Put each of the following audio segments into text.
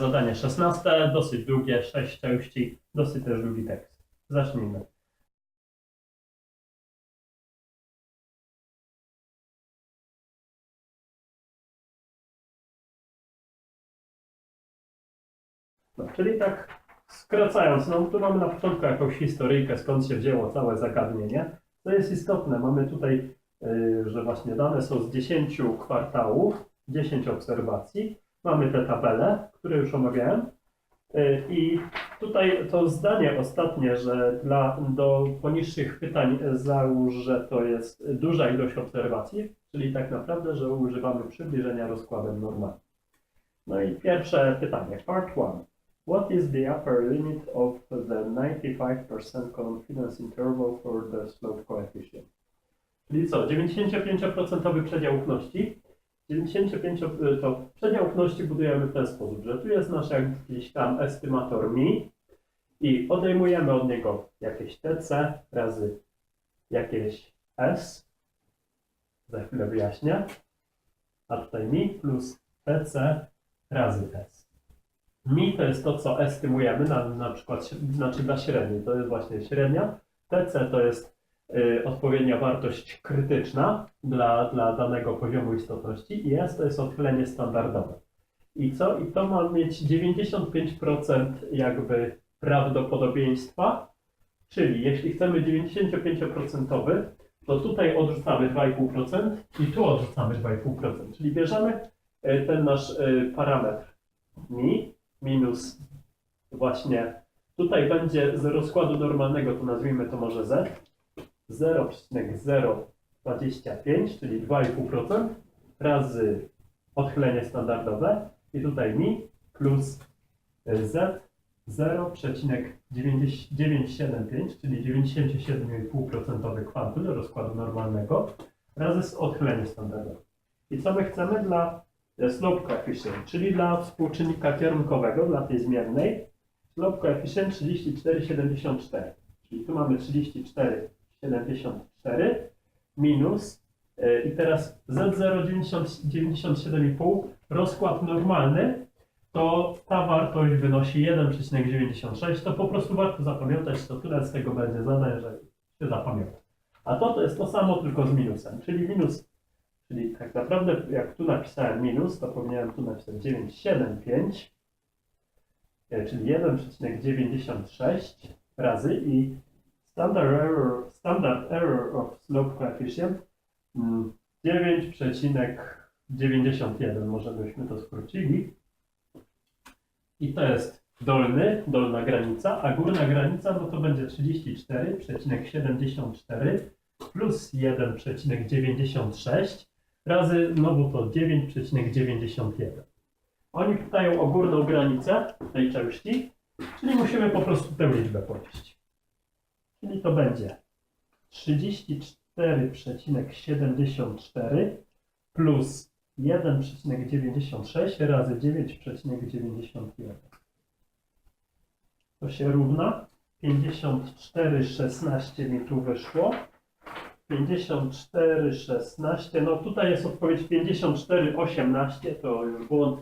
Zadanie 16, dosyć długie, 6 części, dosyć też długi tekst. Zacznijmy. No, czyli tak skracając, no tu mamy na początku jakąś historyjkę, skąd się wzięło całe zagadnienie. Co jest istotne, mamy tutaj, yy, że właśnie dane są z 10 kwartałów, 10 obserwacji. Mamy te tabele, które już omawiałem. Yy, I tutaj to zdanie ostatnie, że dla, do poniższych pytań załóż, że to jest duża ilość obserwacji, czyli tak naprawdę, że używamy przybliżenia rozkładem normalnym. No i pierwsze pytanie, part one. What is the upper limit of the 95% confidence interval for the slope coefficient? Czyli co, 95% przedział ufności. 95 to przedział ufności budujemy w ten sposób, że tu jest nasz jakiś tam estymator mi i odejmujemy od niego jakieś TC razy jakieś S. Za chwilę wyjaśnię. A tutaj mi plus TC razy S. Mi to jest to, co estymujemy, na, na przykład, znaczy dla średniej, to jest właśnie średnia. TC to jest odpowiednia wartość krytyczna dla, dla danego poziomu istotności i S to jest odchylenie standardowe. I co? I to ma mieć 95% jakby prawdopodobieństwa, czyli jeśli chcemy 95%, to tutaj odrzucamy 2,5% i tu odrzucamy 2,5%, czyli bierzemy y, ten nasz y, parametr mi minus właśnie tutaj będzie z rozkładu normalnego, to nazwijmy to może z 0,025, czyli 2,5% razy odchylenie standardowe i tutaj mi plus z 0,975, czyli 97,5% kwantum rozkładu normalnego razy odchylenie standardowe. I co my chcemy dla slope coefficient, czyli dla współczynnika kierunkowego, dla tej zmiennej, slope coefficient 34,74. Czyli tu mamy 34,74 minus yy, i teraz Z0,97,5 rozkład normalny, to ta wartość wynosi 1,96. To po prostu warto zapamiętać, to tyle z tego będzie zadań, że się zapamięta. A to to jest to samo, tylko z minusem, czyli minus Czyli tak naprawdę, jak tu napisałem minus, to powinienem tu napisać 975, e, czyli 1,96 razy i standard error, standard error of slope coefficient mm, 9,91, może byśmy to skrócili. I to jest dolny, dolna granica, a górna granica no to będzie 34,74 plus 1,96 razy znowu to 9,91. Oni pytają o górną granicę tej części, czyli musimy po prostu tę liczbę podnieść. Czyli to będzie 34,74 plus 1,96 razy 9,91. To się równa 54,16 mi tu wyszło. 54, 16. No tutaj jest odpowiedź 54, 18. To już błąd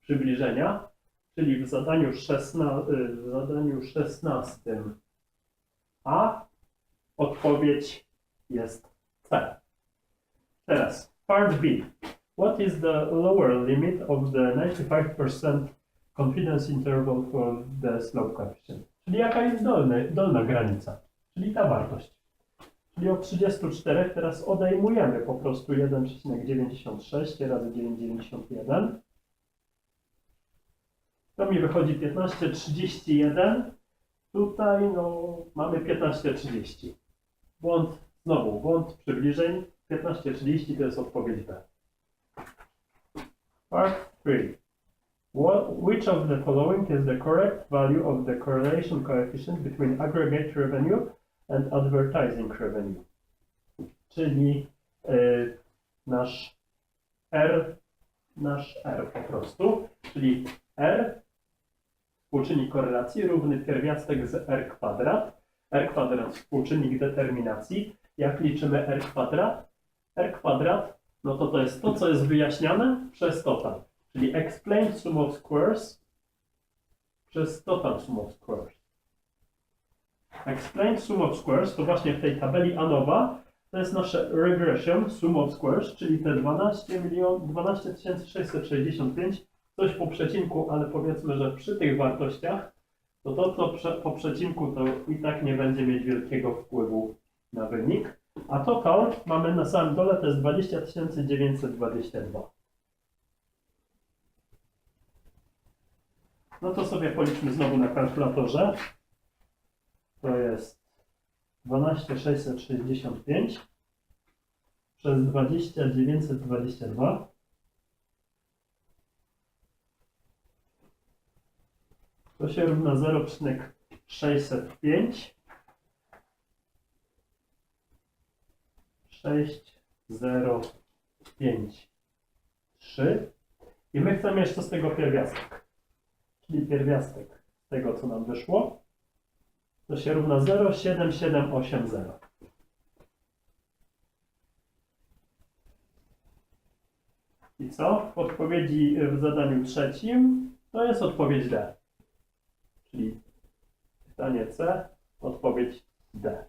przybliżenia. Czyli w zadaniu, 16, w zadaniu 16 A odpowiedź jest C. Teraz part B. What is the lower limit of the 95% confidence interval for the slope coefficient? Czyli jaka jest dolny, dolna granica? Czyli ta wartość. Czyli od 34 teraz odejmujemy po prostu 1,96 razy 9,91. To mi wychodzi 15,31. Tutaj no, mamy 15,30. Błąd, znowu błąd przybliżeń. 15,30 to jest odpowiedź B. Part 3. What, which of the following is the correct value of the correlation coefficient between aggregate revenue and advertising revenue. Czyli y, nasz R, nasz R po prostu, czyli R, współczynnik korelacji równy pierwiastek z R kwadrat, R kwadrat współczynnik determinacji. Jak liczymy R kwadrat? R kwadrat, no to to jest to, co jest wyjaśniane przez total, czyli explain sum of squares przez total sum of squares. Explain sum of squares to właśnie w tej tabeli ANOVA to jest nasze regression sum of squares, czyli te 12 milion, 12 665, coś po przecinku, ale powiedzmy, że przy tych wartościach to to, co prze, po przecinku, to i tak nie będzie mieć wielkiego wpływu na wynik. A total mamy na samym dole to jest 20 922. No to sobie policzmy znowu na kalkulatorze. To jest 12665 przez 20922. To się równa 0,605. 605 3 i my chcemy jeszcze z tego pierwiastek. Czyli pierwiastek tego, co nam wyszło, to się równa 07780. I co? W odpowiedzi w zadaniu trzecim to jest odpowiedź D. Czyli pytanie C, odpowiedź D.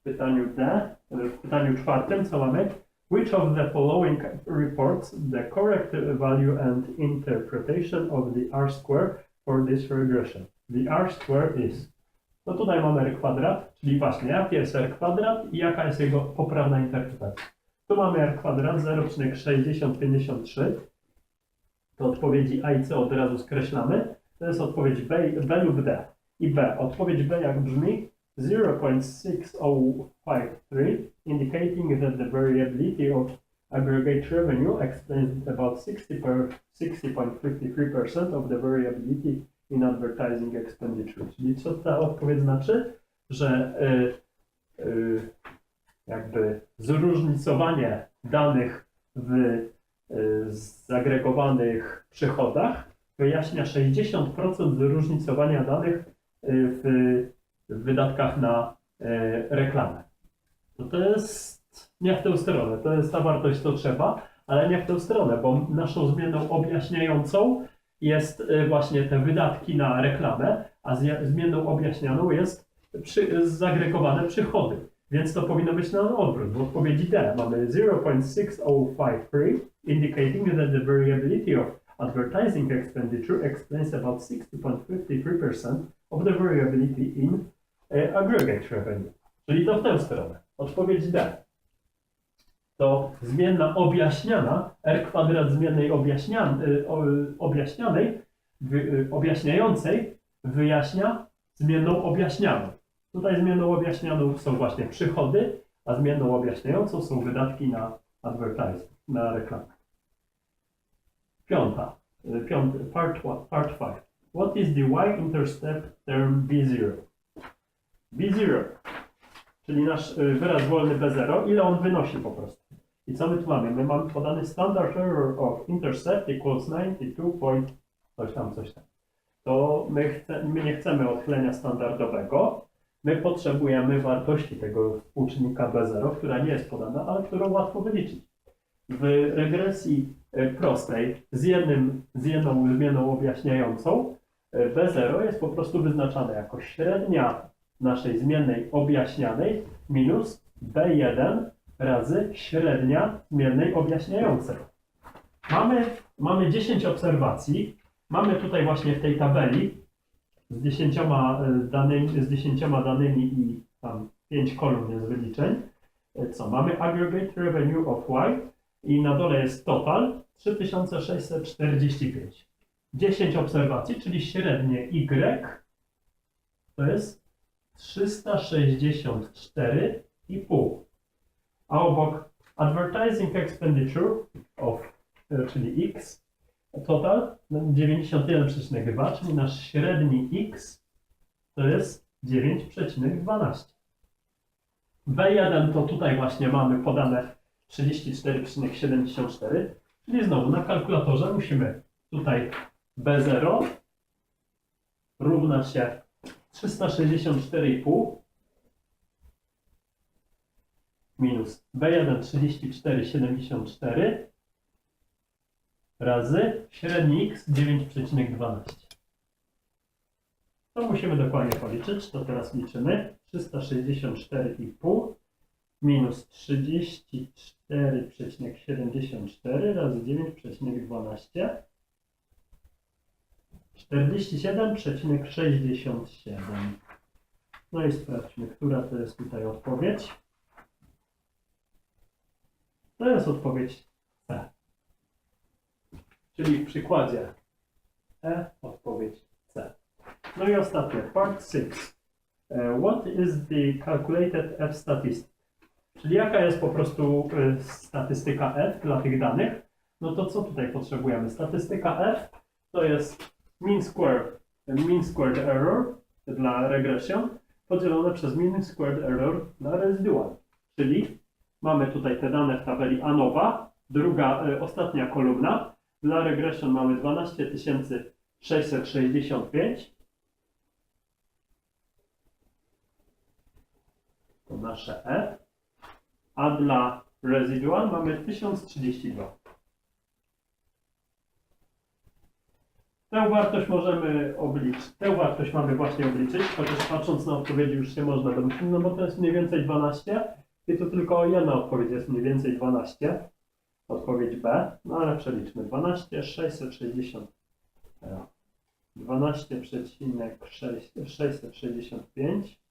W pytaniu D, w pytaniu czwartym co mamy? Which of the following reports the correct value and interpretation of the R square for this regression? The R square is. No tutaj mamy R kwadrat, czyli właśnie jaki jest R kwadrat i jaka jest jego poprawna interpretacja. Tu mamy R kwadrat 0,6053. To odpowiedzi A i C od razu skreślamy. To jest odpowiedź B, B lub D. I B. Odpowiedź B jak brzmi 0.6053 indicating that the variability of aggregate revenue explains about 60 per 60.53% of the variability in advertising expenditure. Czyli co ta odpowiedź znaczy? Że y, y, jakby zróżnicowanie danych w y, zagregowanych przychodach wyjaśnia 60% zróżnicowania danych y, w wydatkach na e, reklamę. To, jest nie w tę stronę, to jest ta wartość, co trzeba, ale nie w tę stronę, bo naszą zmienną objaśniającą jest e, właśnie te wydatki na reklamę, a zmienną objaśnianą jest przy, zagregowane przychody. Więc to powinno być na odwrót. W odpowiedzi D mamy 0.6053 indicating that the variability of advertising expenditure explains about 60.53% of the variability in e, aggregate revenue. Czyli to w tę stronę. Odpowiedź D. To zmienna objaśniana, R kwadrat zmiennej objaśnian, y, o, y, objaśnianej, wy, objaśniającej wyjaśnia zmienną objaśnianą. Tutaj zmienną objaśnianą są właśnie przychody, a zmienną objaśniającą są wydatki na advertising, na reklamę. Piąta, y, piąty, part, part five. What is the y-intercept term B0? B0, czyli nasz y, wyraz wolny B0, ile on wynosi po prostu. I co my tu mamy? My mamy podany standard error of intercept equals 92 point coś tam, coś tam. To my, chce, my nie chcemy odchylenia standardowego, my potrzebujemy wartości tego współczynnika B0, która nie jest podana, ale którą łatwo wyliczyć. W regresji prostej z, jednym, z jedną zmianą objaśniającą y, B0 jest po prostu wyznaczane jako średnia naszej zmiennej objaśnianej minus B1 razy średnia zmiennej objaśniającej. Mamy, mamy 10 obserwacji. Mamy tutaj właśnie w tej tabeli z 10 danymi, z 10 danymi i tam 5 kolumn jest wyliczeń. E, Co? Mamy aggregate revenue of Y i na dole jest total 3645. 10 obserwacji, czyli średnie Y to jest 364,5. A obok advertising expenditure of, e, czyli X, total no, 91,2, czyli nasz średni X to jest 9,12. B1 to tutaj właśnie mamy podane 34,74, czyli znowu na kalkulatorze musimy tutaj B0 równa się 364,5 minus B1 34,74 razy średni x 9,12. To musimy dokładnie policzyć, to teraz liczymy. 364,5 minus 34,74 razy 9,12 47,67 No i sprawdźmy, która to jest tutaj odpowiedź. To jest odpowiedź C. Czyli w przykładzie E odpowiedź C. No i ostatnie, part 6. Uh, What is the calculated F statistic? Czyli jaka jest po prostu y, statystyka F dla tych danych? No to co tutaj potrzebujemy? Statystyka F to jest mean squared, mean squared error dla regression podzielone przez mean squared error dla residual. Czyli mamy tutaj te dane w tabeli ANOWA, druga, y, ostatnia kolumna. Dla regression mamy 12 665. To nasze E. A dla residual mamy 1032. Tę wartość możemy obliczyć. Tę wartość mamy właśnie obliczyć, chociaż patrząc na odpowiedzi już się można domyślić, no bo to jest mniej więcej 12 i tu tylko jedna odpowiedź jest mniej więcej 12. Odpowiedź B, no ale przeliczmy 12, 660. e, 12,665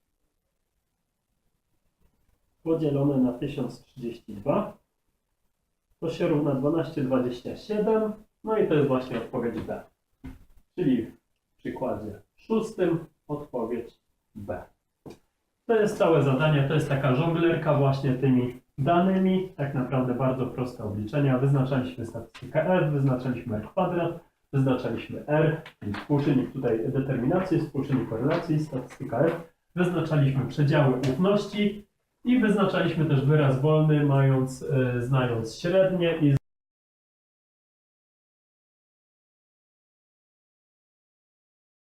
podzielone na 1032 to się równa 12,27 no i to jest właśnie odpowiedź B. Czyli w przykładzie szóstym odpowiedź B. To jest całe zadanie, to jest taka żonglerka właśnie tymi danymi, tak naprawdę bardzo proste obliczenia. Wyznaczaliśmy statystykę F, wyznaczaliśmy R kwadrat, wyznaczaliśmy R, czyli współczynnik tutaj determinacji, współczynnik korelacji, statystyka F, wyznaczaliśmy przedziały ufności i wyznaczaliśmy też wyraz wolny, mając, e, znając średnie i